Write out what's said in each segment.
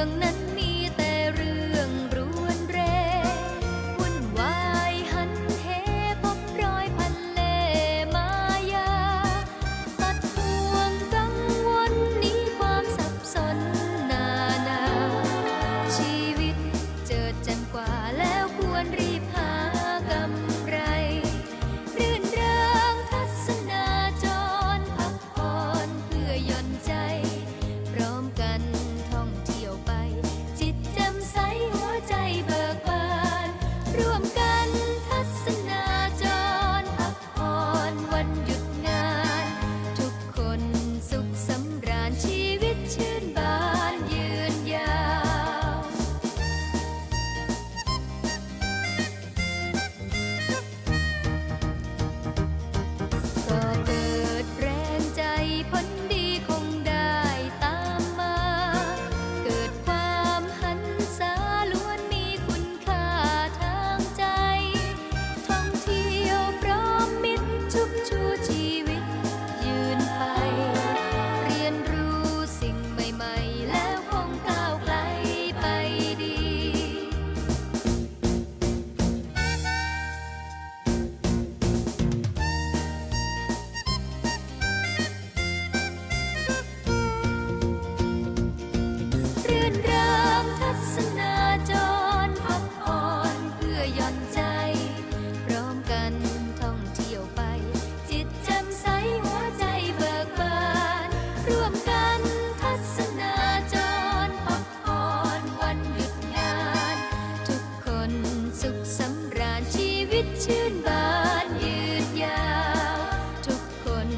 更难。 ร้อมกันท่องเที่ยวไป จิตจ่ใสหัวใจเบิกบาน ร่วมกันทัศนาจรพักผ่อนวันหยุดงาน ทุกคนสุขสำราญชีวิตชื่นบานยืดยาว ทุกคน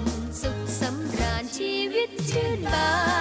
สุขสำราญชีวิตชื่นบาน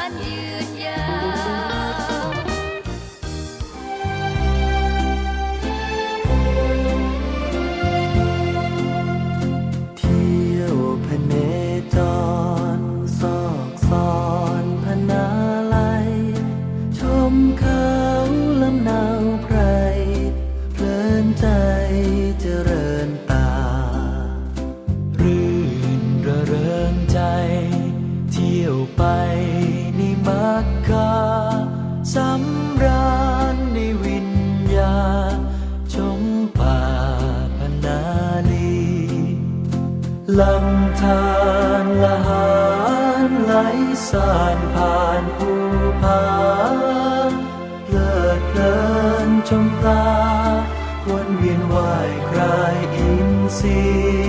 ลำธารละหานไหลสานผ่านภูผาเพลิดเพลินชมปลาวนเวียนว่ายคลายอินทรีย์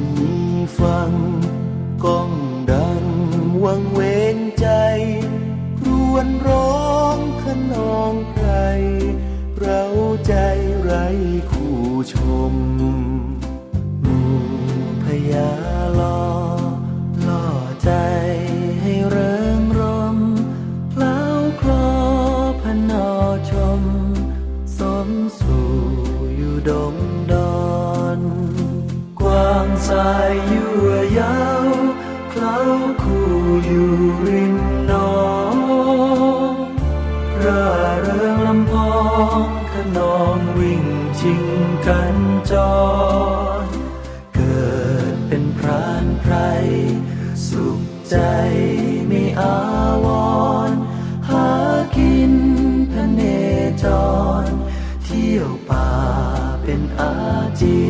ฉันมีฟังก้องดังวังเวงใจ รวนร้องขนองใคร เราใจไรคู่ชมหมู่พญาางสายยั่วยาวเคล้าคู่อยู่ริมหนองร่าเริงลำพองขนองวิ่งชิงกันจรเกิดเป็นพรานไพรสุขใจไม่อาวรหากินพเนจร เที่ยวป่าเป็นอาจิน